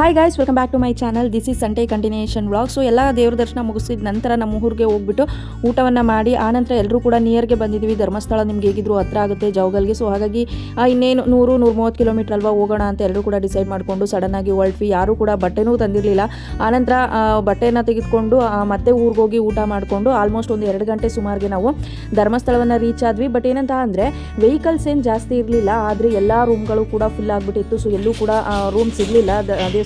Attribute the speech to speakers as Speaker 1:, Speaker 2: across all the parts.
Speaker 1: Hi guys welcome back to my channel this is Sunday continuation vlog so ಎಲ್ಲ ದೇವ್ರ ದರ್ಶನ ಮುಗಿಸಿದ ನಂತರ ನಮ್ಮ ಊರಿಗೆ ಹೋಗ್ಬಿಟ್ಟು ಊಟವನ್ನು ಮಾಡಿ ಆನಂತರ ಎಲ್ಲರೂ ಕೂಡ ನಿಯರ್ಗೆ ಬಂದಿದ್ದೀವಿ ಧರ್ಮಸ್ಥಳ ನಿಮ್ಗೆ ಹೇಗಿದ್ರು ಹತ್ರ ಆಗುತ್ತೆ ಜೌಗಲ್ಗೆ. ಸೊ ಹಾಗಾಗಿ ಇನ್ನೇನು ನೂರು ನೂರು ಮೂವತ್ತು ಕಿಲೋಮೀಟರ್ ಅಲ್ವಾ ಹೋಗೋಣ ಅಂತ ಎಲ್ಲರೂ ಕೂಡ ಡಿಸೈಡ್ ಮಾಡಿಕೊಂಡು ಸಡನ್ನಾಗಿ ಹೊರಟ್ವಿ ಯಾರೂ ಕೂಡ ಬಟ್ಟೆನೂ ತಂದಿರಲಿಲ್ಲ. ಆನಂತರ ಬಟ್ಟೆನ ತೆಗೆದುಕೊಂಡು ಮತ್ತೆ ಊರಿಗೆ ಹೋಗಿ ಊಟ ಮಾಡಿಕೊಂಡು ಆಲ್ಮೋಸ್ಟ್ ಒಂದು ಎರಡು ಗಂಟೆ ಸುಮಾರಿಗೆ ನಾವು ಧರ್ಮಸ್ಥಳವನ್ನು ರೀಚ್ ಆದ್ವಿ. ಬಟ್ ಏನಂತ ಅಂದರೆ ವೆಹಿಕಲ್ಸ್ ಏನು ಜಾಸ್ತಿ ಇರಲಿಲ್ಲ. ಆದರೆ ಎಲ್ಲ ರೂಮ್ಗಳು ಕೂಡ ಫುಲ್ ಆಗಿಬಿಟ್ಟಿತ್ತು. ಸೊ ಎಲ್ಲೂ ಕೂಡ ರೂಮ್ ಸಿಗಲಿಲ್ಲ.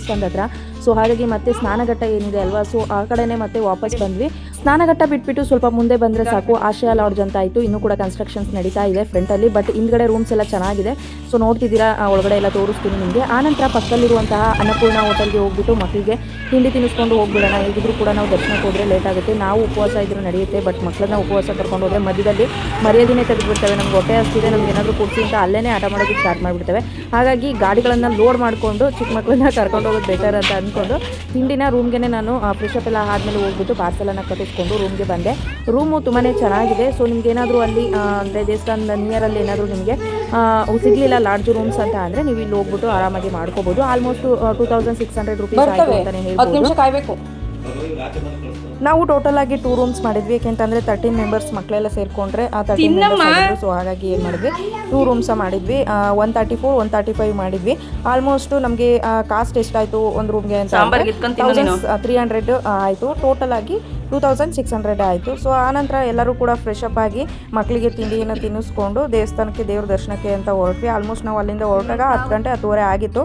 Speaker 1: ದೇವಸ್ಥಾನದ ಹತ್ರ ಸೊ ಹಾಗಾಗಿ ಮತ್ತೆ ಸ್ನಾನಘಟ್ಟ ಏನಿದೆ ಅಲ್ವಾ? ಸೊ ಆ ಕಡೆನೇ ಮತ್ತೆ ವಾಪಸ್ ಬಂದ್ವಿ. ಸ್ನಾನಘಟ್ಟ ಬಿಟ್ಬಿಟ್ಟು ಸ್ವಲ್ಪ ಮುಂದೆ ಬಂದರೆ ಸಾಕು. ಆಶಯ ಲಾಡ್ಜ್ ಅಂತ ಆಯಿತು. ಇನ್ನೂ ಕೂಡ ಕನ್ಸ್ಟ್ರಕ್ಷನ್ಸ್ ನಡೀತಾ ಇದೆ ಫ್ರಂಟಲ್ಲಿ ಬಟ್ ಹಿಂದ್ಗಡೆ ರೂಮ್ಸ್ ಎಲ್ಲ ಚೆನ್ನಾಗಿದೆ. ಸೊ ನೋಡ್ತಿದ್ದೀರಾ? ಒಳಗಡೆ ಎಲ್ಲ ತೋರಿಸ್ತೀನಿ ನಿಮಗೆ. ಆನಂತರ ಪಕ್ಕದಲ್ಲಿರುವಂತಹ ಅನ್ನಪೂರ್ಣ ಹೋಟೆಲ್ಗೆ ಹೋಗ್ಬಿಟ್ಟು ಮಕ್ಕಳಿಗೆ ತಿಂಡಿ ತಿನ್ನಿಸ್ಕೊಂಡು ಹೋಗ್ಬಿಡೋಣ. ಹೇಗಿದ್ರು ಕೂಡ ನಾವು ದರ್ಶನಕ್ಕೆ ಹೋದರೆ ಲೇಟ್ ಆಗುತ್ತೆ. ನಾವು ಉಪವಾಸ ಇದ್ರೂ ನಡೆಯುತ್ತೆ. ಬಟ್ ಮಕ್ಕಳನ್ನ ಉಪವಾಸ ಕರ್ಕೊಂಡು ಹೋದರೆ ಮಧ್ಯದಲ್ಲಿ ಮರ್ಯಾದಿನೇ ತೆಗೆದುಬಿಡ್ತವೆ. ನಮ್ಗೆ ಹೊಟ್ಟೆ ಹಸ್ತಿದೆ. ನಮ್ಗೆ ಏನಾದರೂ ಕೊಡ್ಸಿ ಅಂತ ಅಲ್ಲೇ ಆಟ ಮಾಡೋದಕ್ಕೆ ಸ್ಟಾರ್ಟ್ ಮಾಡಿಬಿಡ್ತವೆ. ಹಾಗಾಗಿ ಗಾಡಿಗಳನ್ನು ಲೋಡ್ ಮಾಡಿಕೊಂಡು ಚಿಕ್ಕ ಮಕ್ಕಳನ್ನ ಕರ್ಕೊಂಡು ಹೋಗೋದು ಬೆಟರ್ ಅಂತ ಅಂದ್ಕೊಂಡು ತಿಂಡಿನ ರೂಮ್ಗೆ ನಾನು ಫ್ರೆಶಪ್ ಎಲ್ಲ ಆದಮೇಲೆ ಹೋಗ್ಬಿಟ್ಟು ಪಾರ್ಸಲನ್ನು ಕಟ್ಟಿಸ್ಕೊಂಡು ರೂಮ್ಗೆ ಬಂದೆ. ರೂಮು ತುಂಬಾ ಚೆನ್ನಾಗಿದೆ. ಸೊ ನಿಮ್ಗೆ ಏನಾದರೂ ಅಲ್ಲಿ ಅಂದರೆ ದೇವಸ್ಥಾನದ ನಿಯರಲ್ಲಿ ಏನಾದರೂ ನಿಮಗೆ ಸಿಗಲಿಲ್ಲ ಲಾಡ್ಜ್ ರೂಮ್ಸ್ ಅಂತ ಅಂದರೆ ನೀವು ಇಲ್ಲಿ ಹೋಗ್ಬಿಟ್ಟು ಆರಾಮಾಗಿ ಮಾಡ್ಕೋಬೋದು. Almost two thousand six hundred rupees ಆಯಿತು ಅಂತಲೇ ಹೇಳ್ಬೋದು. ನಾವು ಟೋಟಲ್ ಆಗಿ ಟೂ ರೂಮ್ಸ್ ಮಾಡಿದ್ವಿ. ಯಾಕೆಂತಂದ್ರೆ ತರ್ಟೀನ್ ಮೆಂಬರ್ಸ್ ಮಕ್ಕಳೆಲ್ಲ ಸೇರ್ಕೊಂಡ್ರೆ ಆ ತರ್ಟೀನ್ ಸೊ ಹಾಗಾಗಿ ಏನು ಮಾಡಿದ್ವಿ? ಟೂ ರೂಮ್ಸ್ ಮಾಡಿದ್ವಿ. One thirty four one thirty five ಮಾಡಿದ್ವಿ. ಆಲ್ಮೋಸ್ಟ್ ನಮಗೆ ಕಾಸ್ಟ್ ಎಷ್ಟಾಯ್ತು ಒಂದು ರೂಮ್ಗೆ ಅಂತ ತ್ರೀ ಹಂಡ್ರೆಡ್ ಆಯಿತು. ಟೋಟಲ್ ಆಗಿ ಟೂ ತೌಸಂಡ್ ಸಿಕ್ಸ್ ಹಂಡ್ರೆಡ್ ಆಯಿತು. ಸೊ ಆನಂತರ ಎಲ್ಲರೂ ಕೂಡ ಫ್ರೆಶ್ ಅಪ್ ಆಗಿ ಮಕ್ಕಳಿಗೆ ತಿಂಡಿಯನ್ನು ತಿನ್ನಿಸ್ಕೊಂಡು ದೇವಸ್ಥಾನಕ್ಕೆ ದೇವ್ರ ದರ್ಶನಕ್ಕೆ ಅಂತ ಹೊರಟ್ವಿ. ಆಲ್ಮೋಸ್ಟ್ ನಾವು ಅಲ್ಲಿಂದ ಹೊರಟಾಗ ಹತ್ತು ಗಂಟೆ ಹತ್ತುವರೆ ಆಗಿತ್ತು.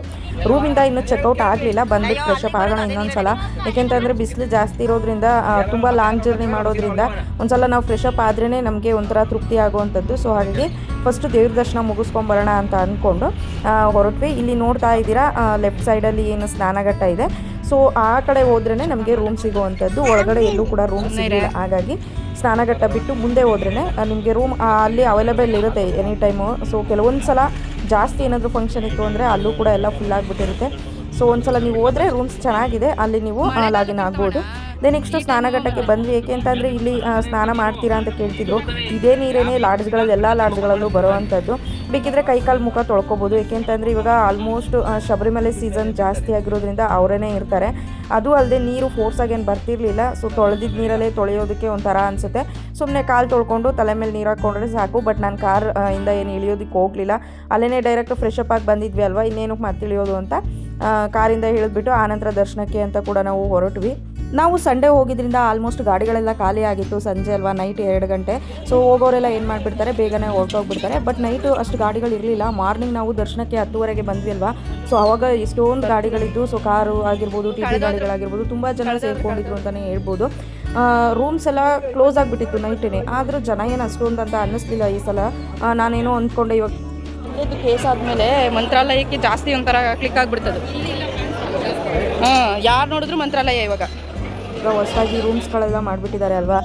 Speaker 1: ರೂಮಿಂದ ಇನ್ನೂ ಚೆಕ್ಔಟ್ ಆಗಲಿಲ್ಲ. ಬಂದ್ಬಿಟ್ಟು ಫ್ರೆಶ್ ಅಪ್ ಆಗೋಣ ಇನ್ನೊಂದು ಸಲ ಯಾಕೆಂತಂದರೆ ಬಿಸಿಲು ಜಾಸ್ತಿ ಇರೋದ್ರಿಂದ ತುಂಬ ಲಾಂಗ್ ಜರ್ನಿ ಮಾಡೋದ್ರಿಂದ ಒಂದ್ಸಲ ನಾವು ಫ್ರೆಶ್ ಆದ್ರೇ ನಮಗೆ ಒಂಥರ ತೃಪ್ತಿ ಆಗುವಂಥದ್ದು. ಸೊ ಹಾಗಾಗಿ ಫಸ್ಟ್ ದೇವ್ರ ದರ್ಶನ ಮುಗಿಸ್ಕೊಂಬರೋಣ ಅಂತ ಅಂದ್ಕೊಂಡು ಹೊರಟ್ವಿ. ಇಲ್ಲಿ ನೋಡ್ತಾ ಇದ್ದೀರಾ ಲೆಫ್ಟ್ ಸೈಡಲ್ಲಿ ಏನು ಸ್ನಾನಘಟ್ಟ ಇದೆ. ಸೊ ಆ ಕಡೆ ಹೋದ್ರೇ ನಮಗೆ ರೂಮ್ ಸಿಗುವಂಥದ್ದು. ಒಳಗಡೆ ಎಲ್ಲೂ ಕೂಡ ರೂಮ್ ಸಿಗಲಿಲ್ಲ. ಹಾಗಾಗಿ ಸ್ನಾನಘಟ್ಟ ಬಿಟ್ಟು ಮುಂದೆ ಹೋದ್ರೇ ನಿಮಗೆ ರೂಮ್ ಅಲ್ಲಿ ಅವೈಲೇಬಲ್ ಇರುತ್ತೆ ಎನಿ ಟೈಮು ಸೊ ಕೆಲವೊಂದು ಸಲ ಜಾಸ್ತಿ ಏನಾದರೂ ಫಂಕ್ಷನ್ ಇತ್ತು ಅಂದರೆ ಅಲ್ಲೂ ಕೂಡ ಎಲ್ಲ ಫುಲ್ ಆಗಿಬಿಟ್ಟಿರುತ್ತೆ. ಸೊ ಒಂದ್ಸಲ ನೀವು ಹೋದರೆ ರೂಮ್ಸ್ ಚೆನ್ನಾಗಿದೆ. ಅಲ್ಲಿ ನೀವು ಲಾಗಿನ್ ಆಗ್ಬೋದು. ದೆನ್ ನೆಕ್ಸ್ಟು ಸ್ನಾನಘಟ್ಟಕ್ಕೆ ಬಂದ್ವಿ. ಏಕೆ ಅಂತಂದರೆ ಇಲ್ಲಿ ಸ್ನಾನ ಮಾಡ್ತೀರಾ ಅಂತ ಕೇಳ್ತಿದ್ರು. ಇದೇ ನೀರೇನೇ ಲಾಡ್ಜ್ಗಳಲ್ಲಿ, ಎಲ್ಲ ಲಾಡ್ಜ್ಗಳಲ್ಲೂ ಬರುವಂಥದ್ದು. ಬೇಕಿದ್ರೆ ಕೈಕಾಲು ಮುಖ ತೊಳ್ಕೊಬೋದು. ಏಕೆಂತಂದರೆ ಇವಾಗ ಆಲ್ಮೋಸ್ಟ್ ಶಬರಿಮಲೆ ಸೀಸನ್ ಜಾಸ್ತಿ ಆಗಿರೋದ್ರಿಂದ ಅವರೇ ಇರ್ತಾರೆ. ಅದು ಅಲ್ಲದೆ ನೀರು ಫೋರ್ಸಾಗಿ ಏನು ಬರ್ತಿರ್ಲಿಲ್ಲ. ಸೊ ತೊಳೆದಿದ್ದ ನೀರಲ್ಲೇ ತೊಳೆಯೋದಕ್ಕೆ ಒಂಥರ ಅನಿಸುತ್ತೆ. ಸುಮ್ಮನೆ ಕಾಲು ತೊಳ್ಕೊಂಡು ತಲೆ ಮೇಲೆ ನೀರು ಹಾಕ್ಕೊಂಡ್ರೆ ಸಾಕು. ಬಟ್ ನಾನು ಕಾರ್ ಇಂದ ಏನು ಇಳಿಯೋದಕ್ಕೆ ಹೋಗಲಿಲ್ಲ. ಅಲ್ಲೇ ಡೈರೆಕ್ಟ್ ಫ್ರೆಶ್ ಅಪ್ ಆಗಿ ಬಂದಿದ್ವಿ ಅಲ್ವಾ? ಇನ್ನೇನು ಮತ್ತೆ ಇಳಿಯೋದು ಅಂತ ಕಾರಿಂದ ಇಳಿದ್ಬಿಟ್ಟು ಆನಂತರ ದರ್ಶನಕ್ಕೆ ಅಂತ ಕೂಡ ನಾವು ಹೊರಟ್ವಿ. ನಾವು ಸಂಡೇ ಹೋಗಿದ್ರಿಂದ ಆಲ್ಮೋಸ್ಟ್ ಗಾಡಿಗಳೆಲ್ಲ ಖಾಲಿ ಆಗಿತ್ತು. ಸಂಜೆ ಅಲ್ವಾ ನೈಟ್ ಎರಡು ಗಂಟೆ. ಸೊ ಹೋಗೋರೆಲ್ಲ ಏನು ಮಾಡಿಬಿಡ್ತಾರೆ ಬೇಗನೆ ಹೊರಟೋಗ್ಬಿಡ್ತಾರೆ. ಬಟ್ ನೈಟು ಅಷ್ಟು ಗಾಡಿಗಳು ಇರಲಿಲ್ಲ. ಮಾರ್ನಿಂಗ್ ನಾವು ದರ್ಶನಕ್ಕೆ ಹತ್ತುವರೆಗೆ ಬಂದ್ವಿ ಅಲ್ವಾ? ಸೊ ಅವಾಗ ಎಷ್ಟೊಂದು ಗಾಡಿಗಳಿದ್ದು ಸೊ ಕಾರು ಆಗಿರ್ಬೋದು ಟಿ ಟಿ ಗಾಡಿಗಳಾಗಿರ್ಬೋದು ತುಂಬ ಜನ ಸೇರ್ಕೊಂಡಿದ್ರು ಅಂತಲೇ ಹೇಳ್ಬೋದು. ರೂಮ್ಸ್ ಎಲ್ಲ ಕ್ಲೋಸ್ ಆಗಿಬಿಟ್ಟಿತ್ತು ನೈಟೇ ಆದರೂ ಜನ ಏನು ಅಷ್ಟೊಂದು ಅಂತ ಅನ್ನಿಸ್ಲಿಲ್ಲ ಈ ಸಲ. ನಾನೇನೋ ಅಂದ್ಕೊಂಡೆ ಇವಾಗ.
Speaker 2: ಇದು ಕೇಸ್ ಆದಮೇಲೆ ಮಂತ್ರಾಲಯಕ್ಕೆ ಜಾಸ್ತಿ ಒಂಥರ ಕ್ಲಿಕ್ ಆಗಿಬಿಡ್ತದೆ. ಹಾಂ ಯಾರು ನೋಡಿದ್ರು ಮಂತ್ರಾಲಯ ಇವಾಗ.
Speaker 1: ಈಗ ಹೊಸದಾಗಿ ರೂಮ್ಸ್ಗಳೆಲ್ಲ ಮಾಡಿಬಿಟ್ಟಿದ್ದಾರೆ ಅಲ್ವಾ?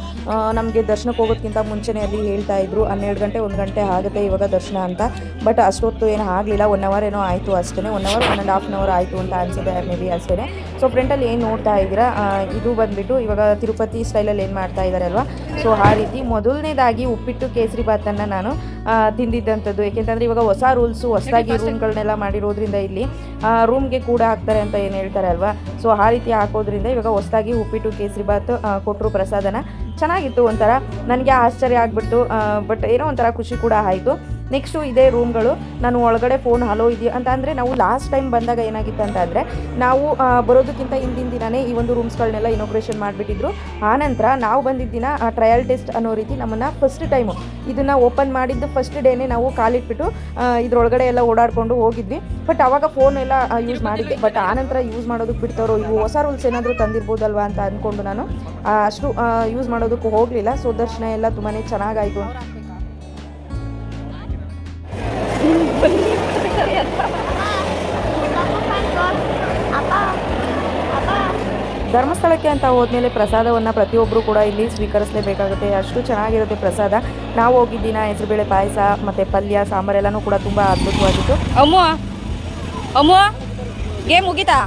Speaker 1: ನಮಗೆ ದರ್ಶನಕ್ಕೆ ಹೋಗೋದಕ್ಕಿಂತ ಮುಂಚೆನೇ ಅಲ್ಲಿ ಹೇಳ್ತಾ ಇದ್ರು, ಹನ್ನೆರಡು ಗಂಟೆ, ಒಂದು ಗಂಟೆ ಆಗುತ್ತೆ ಇವಾಗ ದರ್ಶನ ಅಂತ. ಬಟ್ ಅಷ್ಟೊತ್ತು ಏನೂ ಆಗಲಿಲ್ಲ. ಒನ್ ಅವರ್ ಏನೋ ಆಯಿತು ಅಷ್ಟೇ one hour one and half an hour ಆಯಿತು ಅಂತ ಅನಿಸಿದೆ ಮೇ ಬಿ ಅಷ್ಟೇ ಸೊ ಫ್ರಂಟಲ್ಲಿ ಏನು ನೋಡ್ತಾ ಇದ್ದೀರಾ? ಇದು ಬಂದುಬಿಟ್ಟು ಇವಾಗ ತಿರುಪತಿ ಸ್ಟೈಲಲ್ಲಿ ಏನು ಮಾಡ್ತಾ ಇದ್ದಾರೆ ಅಲ್ವಾ ಸೊ ಆ ರೀತಿ ಮೊದಲನೇದಾಗಿ ಉಪ್ಪಿಟ್ಟು ಕೇಸರಿ ಭಾತನ್ನು ನಾನು ತಿಂದಿದ್ದಂಥದ್ದು. ಏಕೆಂತಂದರೆ ಇವಾಗ ಹೊಸ ರೂಲ್ಸು ಹೊಸದಾಗಿ ರೂಮ್ಗಳನ್ನೆಲ್ಲ ಮಾಡಿರೋದ್ರಿಂದ ಇಲ್ಲಿ ರೂಮ್ಗೆ ಕೂಡ ಹಾಕ್ತಾರೆ ಅಂತ ಏನು ಹೇಳ್ತಾರೆ ಅಲ್ವಾ ಸೊ ಆ ರೀತಿ ಹಾಕೋದ್ರಿಂದ ಇವಾಗ ಹೊಸದಾಗಿ ಉಪ್ಪಿಟ್ಟು ಕೇಸರಿ ಬಾತ್ ಕೊಟ್ಟರು ಪ್ರಸಾದನ. ಚೆನ್ನಾಗಿತ್ತು ಒಂಥರ. ನನಗೆ ಆಶ್ಚರ್ಯ ಆಗಿಬಿಟ್ಟು ಬಟ್ ಏನೋ ಒಂಥರ ಖುಷಿ ಕೂಡ ಆಯಿತು. ನೆಕ್ಸ್ಟು ಇದೇ ರೂಮ್ಗಳು ನಾನು ಒಳಗಡೆ ಫೋನ್ ಹಲೋ ಇದೆಯಾ? ಅಂತ ಅಂದರೆ ನಾವು ಲಾಸ್ಟ್ ಟೈಮ್ ಬಂದಾಗ ಏನಾಗಿತ್ತು ಅಂತ ಅಂದರೆ ನಾವು ಬರೋದಕ್ಕಿಂತ ಹಿಂದಿನ ದಿನವೇ ಈ ಒಂದು ರೂಮ್ಸ್ಗಳನ್ನೆಲ್ಲ ಇನೋಗ್ರೇಷನ್ ಮಾಡಿಬಿಟ್ಟಿದ್ರು. ಆನಂತರ ನಾವು ಬಂದಿದ್ದ ದಿನ ಟ್ರಯಲ್ ಟೆಸ್ಟ್ ಅನ್ನೋ ರೀತಿ ನಮ್ಮನ್ನು ಫಸ್ಟ್ ಟೈಮು ಇದನ್ನು ಓಪನ್ ಮಾಡಿದ್ದು ಫಸ್ಟ್ ಡೇನೇ ನಾವು ಕಾಲಿಟ್ಬಿಟ್ಟು ಇದರೊಳಗಡೆ ಎಲ್ಲ ಓಡಾಡಿಕೊಂಡು ಹೋಗಿದ್ವಿ. ಬಟ್ ಅವಾಗ ಫೋನ್ ಎಲ್ಲ ಯೂಸ್ ಮಾಡಿದ್ವಿ ಬಟ್ ಆನಂತರ ಯೂಸ್ ಮಾಡೋದಕ್ಕೆ ಬಿಡ್ತಾರೋ ಇವು ಹೊಸ ರೂಲ್ಸ್ ಏನಾದರೂ ತಂದಿರ್ಬೋದಲ್ವಾ ಅಂತ ಅಂದ್ಕೊಂಡು ನಾನು ಆ, ಅಷ್ಟು ಯೂಸ್ ಮಾಡೋದಕ್ಕೂ ಹೋಗಲಿಲ್ಲ. ಸೊ ದರ್ಶನ ಎಲ್ಲ ತುಂಬಾ ಚೆನ್ನಾಗಾಯಿತು. ಧರ್ಮಸ್ಥಳಕ್ಕೆ ಅಂತ ಹೋದ್ಮೇಲೆ ಪ್ರಸಾದವನ್ನು ಪ್ರತಿಯೊಬ್ಬರು ಕೂಡ ಇಲ್ಲಿ ಸ್ವೀಕರಿಸಲೇಬೇಕಾಗುತ್ತೆ. ಅಷ್ಟು ಚೆನ್ನಾಗಿರುತ್ತೆ ಪ್ರಸಾದ. ನಾವು ಹೋಗಿದ್ದೀನ ದಿನ ಹೆಸರುಬೇಳೆ ಪಾಯಸ, ಮತ್ತು ಪಲ್ಯ, ಸಾಂಬಾರೆಲ್ಲನೂ ಕೂಡ ತುಂಬ ಅದ್ಭುತವಾಗಿತ್ತು.
Speaker 2: ಅಮ್ಮ ಅಮ್ಮ ಗೇಮ್ ಮುಗೀತಾ?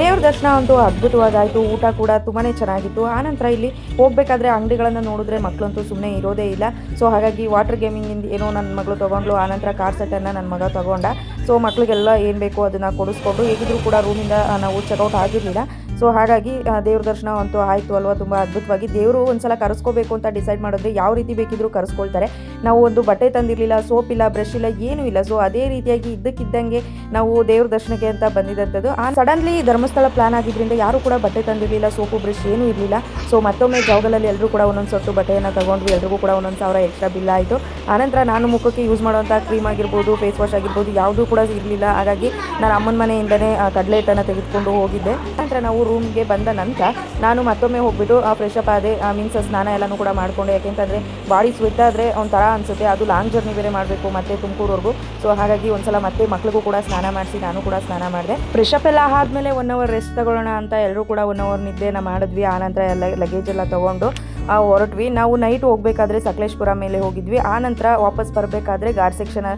Speaker 1: ದೇವ್ರ ದರ್ಶನ ಅಂತೂ ಅದ್ಭುತವಾದಾಯಿತು. ಊಟ ಕೂಡ ತುಂಬಾ ಚೆನ್ನಾಗಿತ್ತು. ಆನಂತರ ಇಲ್ಲಿ ಹೋಗಬೇಕಾದ್ರೆ ಅಂಗಡಿಗಳನ್ನು ನೋಡಿದ್ರೆ ಮಕ್ಕಳಂತೂ ಸುಮ್ಮನೆ ಇರೋದೇ ಇಲ್ಲ. ಸೊ ಹಾಗಾಗಿ ವಾಟರ್ ಗೇಮಿಂಗಿಂದ ಏನೋ ನನ್ನ ಮಗಳು ತೊಗೊಂಡ್ಲು ಆನಂತರ ಕಾರ್ ಸೆಟನ್ನು ನನ್ನ ಮಗ ತೊಗೊಂಡ. ಸೊ ಮಕ್ಕಳಿಗೆಲ್ಲ ಏನು ಬೇಕೋ ಅದನ್ನು ಕೊಡಿಸ್ಕೊಂಡು, ಹೇಗಿದ್ರು ಕೂಡ ರೂಮಿಂದ ನಾವು ಚೆಕ್ಔಟ್ ಆಗಿರಲಿಲ್ಲ. ಸೊ ಹಾಗಾಗಿ ದೇವ್ರ ದರ್ಶನ ಅಂತೂ ಆಯಿತು ಅಲ್ವಾ? ತುಂಬ ಅದ್ಭುತವಾಗಿ. ದೇವರು ಒಂದ್ಸಲ ಕರೆಸ್ಕೋಬೇಕು ಅಂತ ಡಿಸೈಡ್ ಮಾಡಿದ್ರೆ ಯಾವ ರೀತಿ ಬೇಕಿದ್ರೂ ಕರೆಸ್ಕೊಳ್ತಾರೆ. ನಾವು ಒಂದು ಬಟ್ಟೆ ತಂದಿರಲಿಲ್ಲ ಸೋಪ್ ಇಲ್ಲ ಬ್ರಷ್ ಇಲ್ಲ, ಏನೂ ಇಲ್ಲ. ಸೊ ಅದೇ ರೀತಿಯಾಗಿ ಇದ್ದಕ್ಕಿದ್ದಂಗೆ ನಾವು ದೇವ್ರ ದರ್ಶನಕ್ಕೆ ಅಂತ ಬಂದಿದ್ದಂಥದ್ದು ಆ ಸಡನ್ಲಿ ಧರ್ಮಸ್ಥಳ ಪ್ಲಾನ್ ಆಗಿದ್ರಿಂದ ಯಾರು ಕೂಡ ಬಟ್ಟೆ ತಂದಿರಲಿಲ್ಲ ಸೋಪು ಬ್ರಷ್ ಏನೂ ಇರಲಿಲ್ಲ. ಸೊ ಮತ್ತೊಮ್ಮೆ ಜಾಗಲಲ್ಲಿ ಎಲ್ಲರೂ ಕೂಡ ಒಂದೊಂದು ಸೊಟ್ಟು ಬಟ್ಟೆಯನ್ನು ತಗೊಂಡ್ವಿ. ಎಲ್ರಿಗೂ ಕೂಡ ಒಂದೊಂದು ಸಾವಿರ ಎಕ್ಸ್ಟ್ರಾ ಬಿಲ್ ಆಯಿತು. ಆನಂತರ ನಾನು ಮುಖಕ್ಕೆ ಯೂಸ್ ಮಾಡುವಂಥ ಕ್ರೀಮ್ ಆಗಿರ್ಬೋದು ಫೇಸ್ ವಾಶ್ ಆಗಿರ್ಬೋದು, ಯಾವುದೂ ಕೂಡ ಇರಲಿಲ್ಲ. ಹಾಗಾಗಿ, ನಾನು ಅಮ್ಮನ ಮನೆಯಿಂದನೇ ಕಡಲೆ ಹಿಟ್ಟನ್ನು ತೆಗೆದುಕೊಂಡು ಹೋಗಿದ್ದೆ. ನಂತರ ನಾವು ರೂಮ್ಗೆ ಬಂದ ನಂತರ ನಾನು ಮತ್ತೊಮ್ಮೆ ಹೋಗ್ಬಿಟ್ಟು ಫ್ರೆಶ್ ಅಪ್ ಆದೆ ಮೀನ್ಸ್ ಸ್ನಾನ ಎಲ್ಲನೂ ಕೂಡ ಮಾಡಿಕೊಂಡೆ. ಯಾಕೆಂತಂದರೆ ಬಾಡಿ ಸ್ವೆಟ್ ಆದರೆ ಒಂಥರ ಅನಿಸುತ್ತೆ. ಅದು ಲಾಂಗ್ ಜರ್ನಿ ಬೇರೆ ಮಾಡಬೇಕು ಮತ್ತೆ ತುಮಕೂರವರೆಗೂ. ಸೊ ಹಾಗಾಗಿ ಒಂದ್ಸಲ ಮತ್ತೆ ಮಕ್ಳಿಗೂ ಕೂಡ ಸ್ನಾನ ಮಾಡಿಸಿ ನಾನು ಕೂಡ ಸ್ನಾನ ಮಾಡಿದೆ. ಅಪ್ ಎಲ್ಲ ಆದಮೇಲೆ ಒನ್ ಅವರ್ ರೆಸ್ಟ್ ತಗೊಳ್ಳೋಣ ಅಂತ ಎಲ್ಲರೂ ಕೂಡ ಒನ್ ಅವರ್ ನಿದ್ದೆನ ಮಾಡಿದ್ವಿ. ಆನಂತರ ಎಲ್ಲ ಲಗೇಜ್ ಎಲ್ಲ ತೊಗೊಂಡು ಆ, ಹೊರಟ್ವಿ. ನಾವು ನೈಟ್ ಹೋಗಬೇಕಾದ್ರೆ ಸಕಲೇಶ್ಪುರ ಮೇಲೆ ಹೋಗಿದ್ವಿ. ಆ ನಂತರ ವಾಪಸ್ ಬರಬೇಕಾದ್ರೆ ಗಾರ್ ಸೆಕ್ಷನ್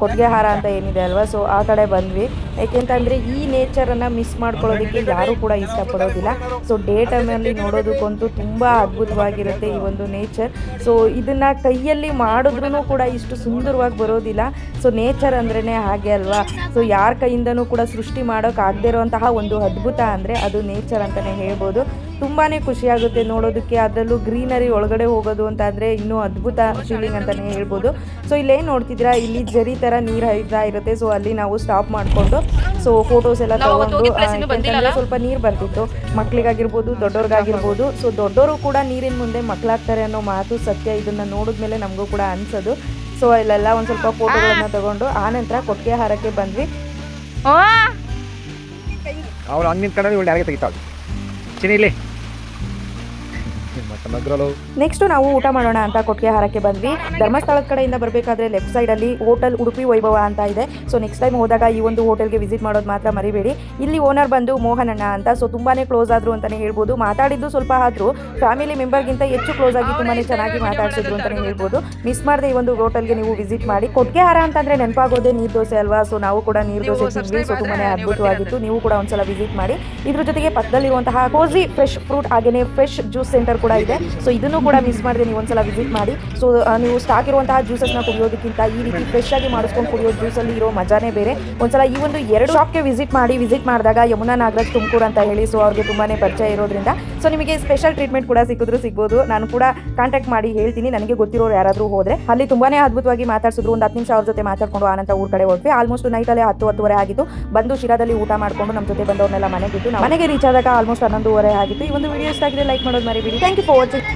Speaker 1: ಕೊಟ್ಟಿಗೆಹಾರ ಅಂತ ಏನಿದೆ ಅಲ್ವಾ? ಸೊ ಆ ಕಡೆ ಬಂದ್ವಿ. ಯಾಕೆಂತಂದರೆ ಈ ನೇಚರನ್ನು ಮಿಸ್ ಮಾಡ್ಕೊಳ್ಳೋದಕ್ಕೆ ಯಾರೂ ಕೂಡ ಇಷ್ಟಪಡೋದಿಲ್ಲ. ಸೊ ಡೇ ಟೈಮಲ್ಲಿ ನೋಡೋದಕ್ಕಂತೂ ತುಂಬ ಅದ್ಭುತವಾಗಿರುತ್ತೆ ಈ ಒಂದು ನೇಚರ್ ಸೊ ಇದನ್ನು ಕೈಯಲ್ಲಿ ಮಾಡಿದ್ರೂ ಕೂಡ ಇಷ್ಟು ಸುಂದರವಾಗಿ ಬರೋದಿಲ್ಲ. ಸೊ ನೇಚರ್ ಅಂದ್ರೇ ಹಾಗೆ ಅಲ್ವಾ? ಸೊ ಯಾರ ಕೈಯಿಂದನೂ ಕೂಡ ಸೃಷ್ಟಿ ಮಾಡೋಕ್ಕಾಗದೇ ಇರುವಂತಹ ಒಂದು ಅದ್ಭುತ ಅಂದರೆ ಅದು ನೇಚರ್ ಅಂತಲೇ ಹೇಳ್ಬೋದು. ತುಂಬಾ ಖುಷಿಯಾಗುತ್ತೆ ನೋಡೋದಕ್ಕೆ. ಅದರಲ್ಲೂ ಗ್ರೀನರಿ ಒಳಗಡೆ ಹೋಗೋದು ಅಂತ ಅಂದರೆ ಇನ್ನೂ ಅದ್ಭುತ ಫೀಲಿಂಗ್ ಅಂತಲೇ ಹೇಳ್ಬೋದು. ಸೊ ಇಲ್ಲೇನು ನೋಡ್ತಿದ್ದೀರಾ? ಇಲ್ಲಿ ಜರಿ ಥರ ನೀರು ಹರಿತಾ ಇರುತ್ತೆ. ಸೊ ಅಲ್ಲಿ ನಾವು ಸ್ಟಾಪ್ ಮಾಡಿಕೊಂಡು ಸೊ ಫೋಟೋಸ್ ಎಲ್ಲ ತಗೊಂಡು ಆ, ಸ್ವಲ್ಪ ನೀರು ಬರ್ತಿತ್ತು. ಮಕ್ಳಿಗಾಗಿರ್ಬೋದು ದೊಡ್ಡವ್ರಿಗಾಗಿರ್ಬೋದು ಸೊ ದೊಡ್ಡವರು ಕೂಡ ನೀರಿನ ಮುಂದೆ ಮಕ್ಕಳಾಗ್ತಾರೆ ಅನ್ನೋ ಮಾತು ಸತ್ಯ. ಇದನ್ನು ನೋಡಿದ್ಮೇಲೆ ನಮಗೂ ಕೂಡ ಅನ್ಸೋದು. ಸೊ ಇಲ್ಲೆಲ್ಲ ಒಂದು ಸ್ವಲ್ಪ ಫೋಟೋಗಳನ್ನ ತಗೊಂಡು ಆನಂತರ ಕೊಟ್ಟಿಗೆ ಹಾರಕ್ಕೆ ಬಂದ್ವಿ.
Speaker 3: ಅವ್ರು ಹಂಗೆ ಕಡೆ ಇವಳು ಯಾರಿಗೆ ತೆಗಿತಾಳೆ? ಚಿನಿ ಇಲ್ಲಿ. ಮತ್ತೆ ನಗ್ರಲು
Speaker 1: ನೆಕ್ಸ್ಟ್ ನಾವು ಊಟ ಮಾಡೋಣ ಅಂತ ಕೊಟ್ಟಿಗೆ ಹಾರಕ್ಕೆ ಬಂದ್ವಿ. ಧರ್ಮಸ್ಥಳದ ಕಡೆಯಿಂದ ಬರಬೇಕಾದ್ರೆ ಲೆಫ್ಟ್ ಸೈಡ್ ಅಲ್ಲಿ ಹೋಟೆಲ್ ಉಡುಪಿ ವೈಭವ ಅಂತ ಇದೆ. ಸೊ ನೆಕ್ಸ್ಟ್ ಟೈಮ್ ಹೋದಾಗ ಈ ಒಂದು ಹೋಟೆಲ್ಗೆ ವಿಸಿಟ್ ಮಾಡೋದು ಮಾತ್ರ ಮರಿಬೇಡಿ. ಇಲ್ಲಿ ಓನರ್ ಬಂದು ಮೋಹನಣ್ಣ ಅಂತ ಸೊ ತುಂಬಾನೇ ಕ್ಲೋಸ್ ಆದ್ರು ಅಂತಾನೆ ಹೇಳ್ಬೋದು. ಮಾತಾಡಿದ್ದು ಸ್ವಲ್ಪ ಆದ್ರೂ ಫ್ಯಾಮಿಲಿ ಮೆಂಬರ್ಗಿಂತ ಹೆಚ್ಚು ಕ್ಲೋಸ್ ಆಗಿ ತುಂಬಾನೇ ಚೆನ್ನಾಗಿ ಮಾತಾಡ್ಸಿದ್ರು ಅಂತಾನೆ ಹೇಳ್ಬೋದು. ಮಿಸ್ ಮಾಡದೆ ಈ ಒಂದು ಹೋಟೆಲ್ಗೆ ನೀವು ವಿಸಿಟ್ ಮಾಡಿ. ಕೊಟ್ಟಿಗೆ ಹಾರ ಅಂತಂದ್ರೆ ನೆನಪಾಗೋದೇ ನೀರು ದೋಸೆ ಅಲ್ವಾ? ಸೊ ನಾವು ಕೂಡ ನೀರು ದೋಸೆ ತಿಂದ್ವಿ. ಸೊ ತುಂಬಾನೇ ಅದ್ಭುತವಾಗಿತ್ತು. ನೀವು ಕೂಡ ಒಂದ್ಸಲ ವಿಸಿಟ್ ಮಾಡಿ. ಇದ್ರ ಜೊತೆಗೆ ಪಕ್ಕದಲ್ಲಿರುವಂತಹ ಕೋಸಿ ಫ್ರೆಶ್ ಫ್ರೂಟ್ ಹಾಗೇನೆ ಫ್ರೆಶ್ ಜ್ಯೂಸ್ ಸೆಂಟರ್ ಕೂಡ ಇದೆ. ಸೊ ಇದನ್ನು ಕೂಡ ಮಿಸ್ ಮಾಡಿದೆ ನೀವು ಒಂದ್ಸಲ ವಿಸಿಟ್ ಮಾಡಿ. ಸೊ ನೀವು ಸ್ಟಾಕ್ ಇರುವಂತಹ ಜ್ಯೂಸಸ್ನ ಕುಡಿಯೋದಕ್ಕಿಂತ ಈ ರೀತಿ ಫ್ರೆಶ್ ಆಗಿ ಮಾಡಿಸ್ಕೊಂಡು ಕುಡಿಯೋ ಜ್ಯೂಸಲ್ಲಿ ಇರೋ ಮಜಾನೇ ಬೇರೆ. ಒಂದ್ಸಲ ಈ ಒಂದು ಎರಡು ಶಾಪ್ಗೆ ವಿಸಿಟ್ ಮಾಡಿ ವಿಸಿಟ್ ಮಾಡಿದಾಗ ಯಮುನಾ ನಾಗರಾಜ್ ತುಮಕೂರು ಅಂತ ಹೇಳಿ ಸೊ ಅವ್ರಿಗೆ ತುಂಬಾನೇ ಪರಿಚಯ ಇರೋದ್ರಿಂದ ಸೊ ನಿಮಗೆ ಸ್ಪೆಷಲ್ ಟ್ರೀಟ್ಮೆಂಟ್ ಕೂಡ ಸಿಕ್ಕಿದ್ರು ಸಿಗ್ಬೋದು. ನಾನು ಕೂಡ ಕಾಂಟ್ಯಾಕ್ಟ್ ಮಾಡಿ ಹೇಳ್ತೀನಿ. ನನಗೆ ಗೊತ್ತಿರೋರು ಯಾರಾದರೂ ಹೋದ್ರೆ. ಅಲ್ಲಿ ತುಂಬಾನೇ ಅದ್ಭುತವಾಗಿ ಮಾತಾಡ್ಸಿದ್ರು. ಒಂದು ಹತ್ತು ನಿಮಿಷ ಅವ್ರ ಜೊತೆ ಮಾತಾಡ್ಕೊಂಡು ಆನಂತರ ಊರ ಕಡೆ ಹೋದ್ವಿ. ಆಲ್ಮೋಸ್ಟ್ ನೈಟಲ್ಲೇ ಹತ್ತು ಹತ್ತುವರೆ ಆಗಿತ್ತು. ಬಂದು ಶಿರಾದಲ್ಲಿ ಊಟ ಮಾಡ್ಕೊಂಡು ನಮ್ಮ ಜೊತೆ ಬಂದವ್ರನ್ನೆಲ್ಲ ಮನೆಗೆ ಬಿಟ್ಟು ನಾವು ಮನೆಗೆ ರೀಚ್ ಆದಾಗ ಆಲ್ಮೋಸ್ಟ್ ಹನ್ನೊಂದುವರೆ ಆಗಿತ್ತು. ಈ ಒಂದು ವಿಡಿಯೋ ಇಷ್ಟ ಆಗಿದೆ ಲೈಕ್ ಮಾಡೋದು ಮರಿಬೇಡಿ. Thank you for watching